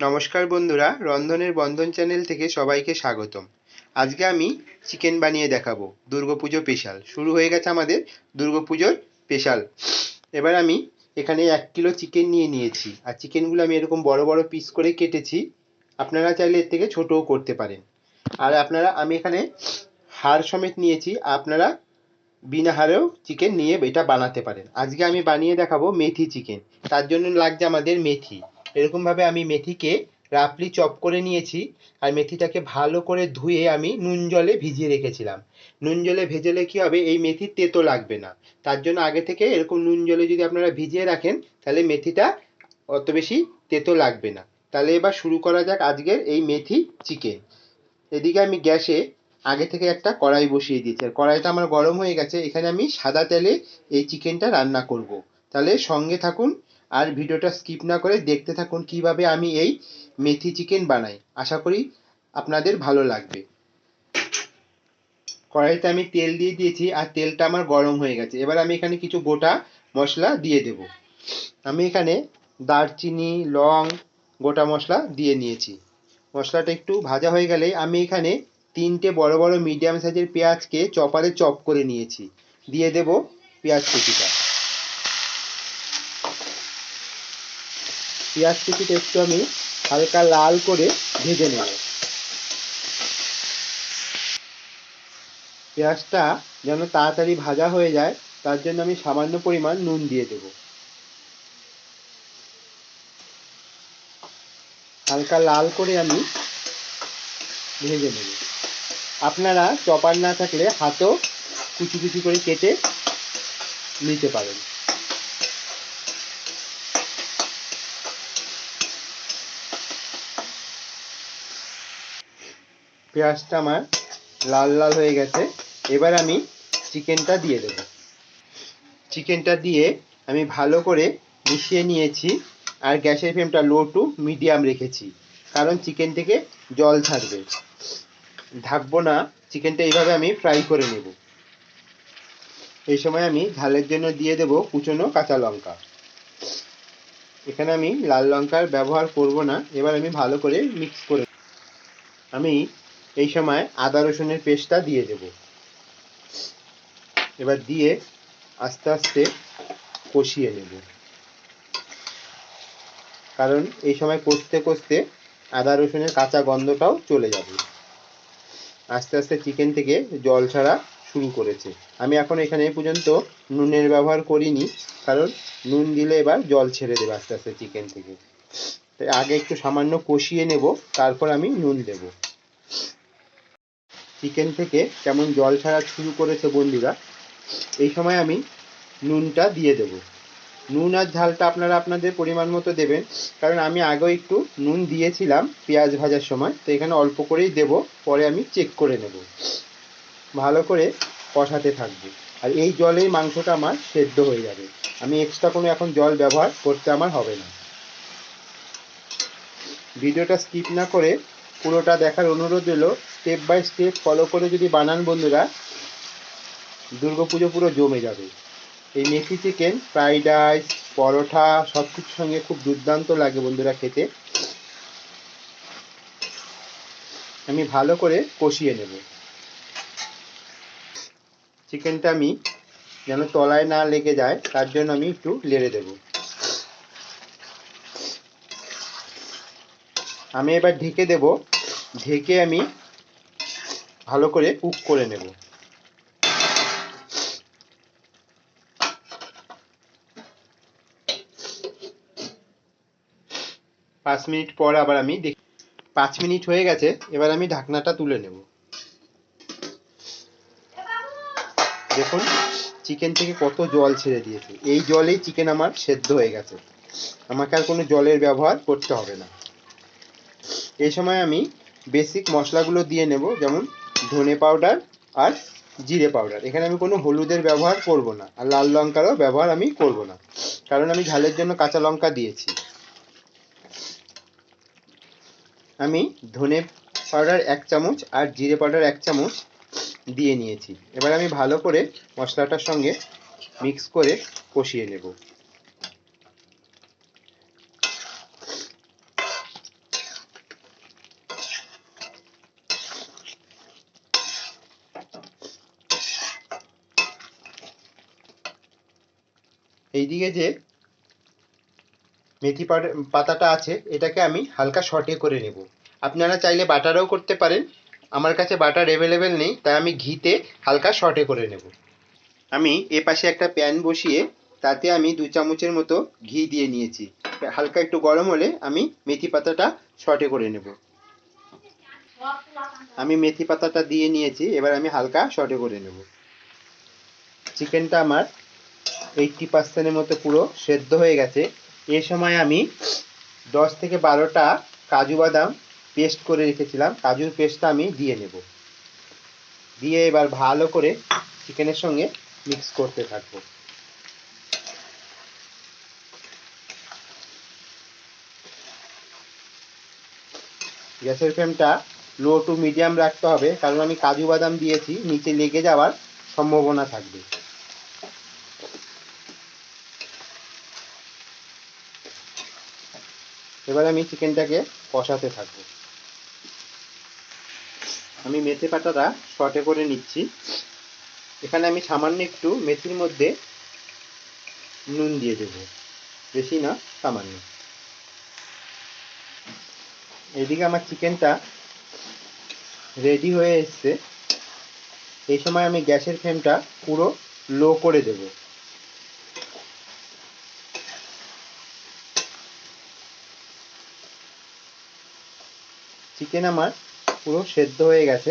নমস্কার বন্ধুরা, রন্ধনের বন্ধন চ্যানেল থেকে সবাইকে স্বাগতম। আজকে আমি চিকেন বানিয়ে দেখাবো, দুর্গাপুজো স্পেশাল। শুরু হয়ে গেছে আমাদের দুর্গাপুজোর স্পেশাল। এবার আমি এখানে এক কিলো চিকেন নিয়ে নিয়েছি। আর চিকেনগুলো আমি এরকম বড় বড় পিস করে কেটেছি। আপনারা চাইলে এর থেকে ছোটও করতে পারেন। আর আপনারা, আমি এখানে হাড় সমেত নিয়েছি। আপনারা বিনা হারেও চিকেন নিয়ে এটা বানাতে পারেন। আজকে আমি বানিয়ে দেখাবো মেথি চিকেন। তার জন্য লাগছে আমাদের মেথি। এরকমভাবে আমি মেথিকে রাফলি চপ করে নিয়েছি আর মেথিটাকে ভালো করে ধুয়ে আমি নুন জলে ভিজিয়ে রেখেছিলাম। নুন জলে ভেজেলে কি হবে? এই মেথির তেতো লাগবে না। তার জন্য আগে থেকে এরকম নুন জলে যদি আপনারা ভিজিয়ে রাখেন, তাহলে মেথিটা অত বেশি তেতো লাগবে না। তাহলে এবার শুরু করা যাক আজকের এই মেথি চিকেন। এদিকে আমি গ্যাসে আগে থেকে একটা কড়াই বসিয়ে দিয়েছি। আর কড়াইটা আমার গরম হয়ে গেছে। এখানে আমি সাদা তেলে এই চিকেনটা রান্না করব। তাহলে সঙ্গে থাকুন আর ভিডিওটা স্কিপ না করে দেখতে থাকুন কীভাবে আমি এই মেথি চিকেন বানাই। আশা করি আপনাদের ভালো লাগবে। কড়াইতে আমি তেল দিয়ে দিয়েছি আর তেলটা আমার গরম হয়ে গেছে। এবার আমি এখানে কিছু গোটা মশলা দিয়ে দেব। আমি এখানে দারচিনি, লং গোটা মশলা দিয়ে নিয়েছি। মশলাটা একটু ভাজা হয়ে গেলে আমি এখানে তিনটে বড় বড় মিডিয়াম সাইজের পেঁয়াজকে চপারে চপ করে নিয়েছি। দিয়ে দেব পেঁয়াজ কুচিটা। পেঁয়াজ কুচিটা একটু আমি হালকা লাল করে ভেজে নেব। পেঁয়াজটা যেন তাড়াতাড়ি ভাজা হয়ে যায়, তার জন্য আমি সামান্য পরিমাণ নুন দিয়ে দেব। হালকা লাল করে আমি ভেজে নেব। আপনারা চপার না থাকলে হাতেও কুচি কুচি করে কেটে নিতে পারেন। পেঁয়াজটা আমার লাল লাল হয়ে গেছে। এবার আমি চিকেনটা দিয়ে দেব। চিকেনটা দিয়ে আমি ভালো করে মিশিয়ে নিয়েছি আর গ্যাসের ফ্লেমটা লো টু মিডিয়াম রেখেছি। কারণ চিকেন থেকে জল ছাড়বে। ঢাকবো না, চিকেনটা এইভাবে আমি ফ্রাই করে নেব। এই সময় আমি ঝালের জন্য দিয়ে দেব কুচনো কাঁচা লঙ্কা। এখানে আমি লাল লঙ্কার ব্যবহার করব না। এবার আমি ভালো করে মিক্স করে আমি এই সময় আদা রসুনের পেস্টটা দিয়ে দেব। এবার দিয়ে আস্তে আস্তে কষিয়ে নেব। কারণ এই সময় কষতে কষতে আদা রসুনের কাঁচা গন্ধটাও চলে যাবে। আস্তে আস্তে চিকেন থেকে জল ছাড়া শুরু করেছে। আমি এখন এখানে পর্যন্ত নুনের ব্যবহার করিনি, কারণ নুন দিলে এবার জল ছেড়ে দেবে আস্তে আস্তে চিকেন থেকে। তাই আগে একটু সামান্য কষিয়ে নেব, তারপর আমি নুন দেব। চিকেন থেকে কেমন জল ছাড়া শুরু করেছে বন্ধুরা, এই সময় আমি নুনটা দিয়ে দেব। নুন আর ঝালটা আপনারা আপনাদের পরিমাণ মতো দেবেন, কারণ আমি আগেও একটু নুন দিয়েছিলাম পেঁয়াজ ভাজার সময়, তো এখানে অল্প করেই দেব, পরে আমি চেক করে নেব। ভালো করে কষাতে থাকব। আর এই জলেই মাংসটা আমার সেদ্ধ হয়ে যাবে। আমি এক্সট্রা কোনো এখন জল ব্যবহার করতে আমার হবে না। ভিডিওটা স্কিপ না করে পুরোটা দেখার অনুরোধ হলো স্টেপ বাই স্টেপ ফলো করে যদি বানান বন্ধুরা দুর্গাপুজো পুরো জমে যাবে। এই মেথি চিকেন ফ্রাইড রাইস পরোটা সব কিছুর সঙ্গে খুব দুর্দান্ত লাগে বন্ধুরা খেতে। আমি ভালো করে কষিয়ে নেব। চিকেনটা আমি যেন তলায় না লেগে যায়, তার জন্য আমি একটু লেড়ে দেব। আমি এবার ঢেকে দেব ঢেকে আমি ভালো করে কুক করে নেব। পাঁচ মিনিট পর আবার আমি দেখি, পাঁচ মিনিট হয়ে গেছে, এবার আমি ঢাকনাটা তুলে নেব। দেখুন, চিকেন থেকে কত জল ছেড়ে দিয়েছে। এই জলেই চিকেন আমার সেদ্ধ হয়ে গেছে। আমাকে আর কোনো জলের ব্যবহার করতে হবে না। এই সময় আমি বেসিক মশলাগুলো দিয়ে নেব, যেমন ধনে পাউডার আর জিরে পাউডার এখানে আমি কোনো হলুদের ব্যবহার করব না, আর লাল লঙ্কারও ব্যবহার আমি করব না, কারণ আমি ঝালের জন্য কাঁচা লঙ্কা দিয়েছি। আমি ধনে পাউডার এক চামচ আর জিরে পাউডার এক চামচ দিয়ে নিয়েছি। এবার আমি ভালো করে মশলাটার সঙ্গে মিক্স করে কষিয়ে নেব। এইদিকে যে মেথি পাতাটা আছে, এটাকে আমি হালকা শর্টে করে নেব। আপনারা চাইলে বাটারও করতে পারেন, আমার কাছে বাটার অ্যাভেলেবেল নেই, তাই আমি ঘিতে হালকা শর্টে করে নেব। আমি এ পাশে একটা প্যান বসিয়ে, তাতে আমি দু চামচের মতো ঘি দিয়ে নিয়েছি। হালকা একটু গরম হলে আমি মেথি পাতাটা শর্টে করে নেব। আমি মেথি পাতাটা দিয়ে নিয়েছি, এবার আমি হালকা শর্টে করে নেব। চিকেনটা আমার এইটটি পার্সেন্টের মতো পুরো সেদ্ধ হয়ে গেছে। এ সময় আমি দশ থেকে বারোটা কাজু বাদাম পেস্ট করে রেখেছিলাম। কাজুর পেস্টটা আমি দিয়ে নেব। দিয়ে এবার ভালো করে চিকেনের সঙ্গে মিক্স করতে থাকব। গ্যাসের ফ্লেমটা লো টু মিডিয়াম রাখতে হবে, কারণ আমি কাজু বাদাম দিয়েছি, নিচে লেগে যাওয়ার সম্ভাবনা থাকবে। এবার আমি চিকেনটাকে কষাতে থাকব। আমি মেথি পাতাটা শর্টে করে নিচ্ছি। এখানে আমি সামান্য একটু মেথির মধ্যে নুন দিয়ে দেব। বেশি না, সামান্য। এদিকে আমার চিকেনটা রেডি হয়ে এসছে। এই সময় আমি গ্যাসের ফ্লেমটা পুরো লো করে দেব। চিকেন আমার পুরো সেদ্ধ হয়ে গেছে।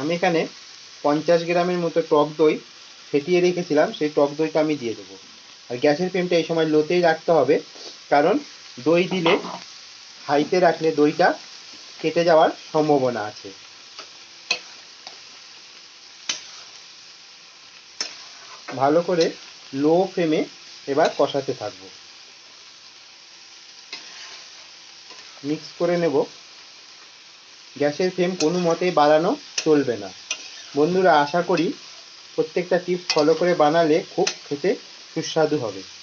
আমি এখানে পঞ্চাশ গ্রামের মতো টক দই ফেটিয়ে রেখেছিলাম, সেই টক দইটা আমি দিয়ে দেবো। আর গ্যাসের ফ্লেমটা এই সময় লোতেই রাখতে হবে, কারণ দই দিলে হাইতে রাখলে দইটা কেটে যাওয়ার সম্ভাবনা আছে। ভালো করে লো ফ্লেমে এবার কষাতে থাকব। মিক্স করে নেব। গ্যাসের ফ্লেম কোনো মতেই বাড়ানো চলবে না। বন্ধুরা, আশা করি প্রত্যেকটা টিপস ফলো করে বানালে খুব খেতে সুস্বাদু হবে।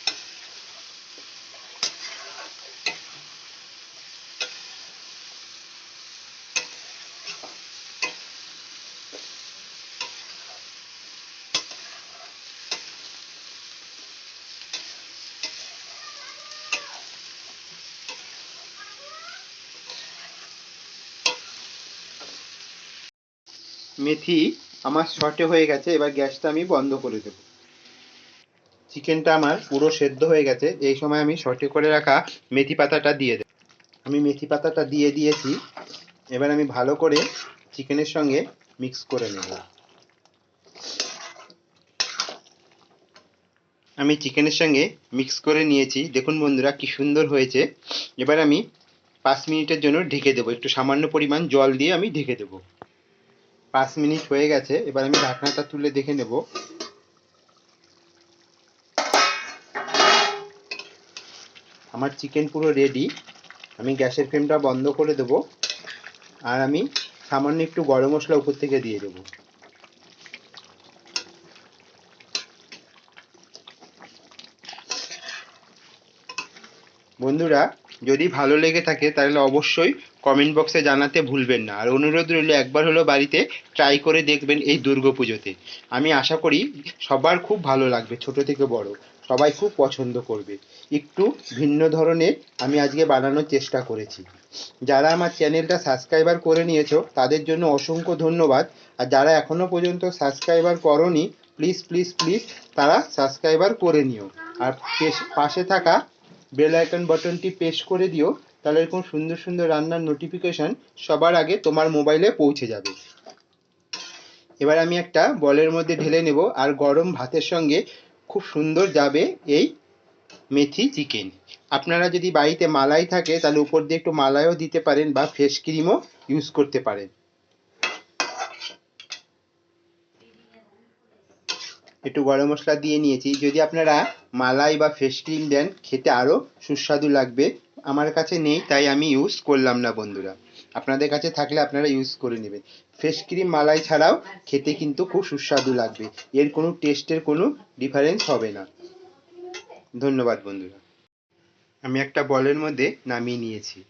মেথি আমার শর্টে হয়ে গেছে, এবার গ্যাসটা আমি বন্ধ করে দেব। চিকেনটা আমার পুরো সেদ্ধ হয়ে গেছে, এই সময় আমি শর্টে করে রাখা মেথি পাতাটা দিয়ে দেব। আমি মেথি পাতাটা দিয়ে দিয়েছি, এবার আমি ভালো করে চিকেনের সঙ্গে মিক্স করে নেব। আমি চিকেনের সঙ্গে মিক্স করে নিয়েছি, দেখুন বন্ধুরা কি সুন্দর হয়েছে। এবার আমি পাঁচ মিনিটের জন্য ঢেকে দেবো, একটু সামান্য পরিমাণ জল দিয়ে আমি ঢেকে দেবো। পাঁচ মিনিট হয়ে গেছে, এবার আমি ঢাকনাটা তুলে দেখে নেব। আমার চিকেন পুরো রেডি আমি গ্যাসের ফ্লেমটা বন্ধ করে দেব, আর আমি সামান্য একটু গরম মশলা উপর থেকে দিয়ে দেবো। বন্ধুরা, যদি ভালো লেগে থাকে তাহলে অবশ্যই কমেন্ট বক্সে জানাতে ভুলবেন না। আর অনুরোধ রইল, একবার হলো বাড়িতে ট্রাই করে দেখবেন এই দুর্গাপুজোতে আমি আশা করি সবার খুব ভালো লাগবে, ছোট থেকে বড়। সবাই খুব পছন্দ করবে। একটু ভিন্ন ধরনের আমি আজকে বানানোর চেষ্টা করেছি। যারা আমার চ্যানেলটা সাবস্ক্রাইবার করে নিয়েছো, তাদের জন্য অসংখ্য ধন্যবাদ। আর যারা এখনও পর্যন্ত সাবস্ক্রাইবার করনি প্লিজ প্লিজ প্লিজ তারা সাবস্ক্রাইবার করে নিও। আর পাশে থাকা বেল আইকন বাটনটি প্রেস করে দিও। তাহলে এরকম সুন্দর সুন্দর রান্নার নোটিফিকেশন সবার আগে তোমার মোবাইলে পৌঁছে যাবে। এবার আমি একটা বলের মধ্যে ঢেলে নেব আর গরম ভাতের সঙ্গে খুব সুন্দর যাবে এই মেথি চিকেন আপনারা যদি বাড়িতে মালাই থাকে তাহলে উপর দিয়ে একটু মালাইও দিতে পারেন বা ফেস ক্রিমও ইউজ করতে পারেন। একটু গরম মশলা দিয়ে নিয়েছি। যদি আপনারা মালাই বা ফেস ক্রিম দেন, খেতে আরও সুস্বাদু লাগবে। আমার কাছে নেই, তাই আমি ইউজ করলাম না বন্ধুরা। আপনাদের কাছে থাকলে আপনারা ইউজ করে নেবেন। ফেস ক্রিম মালাই ছাড়াও খেতে কিন্তু খুব সুস্বাদু লাগবে। এর কোনো টেস্টের কোনো ডিফারেন্স হবে না। ধন্যবাদ বন্ধুরা। আমি একটা বলের মধ্যে নামিয়ে নিয়েছি।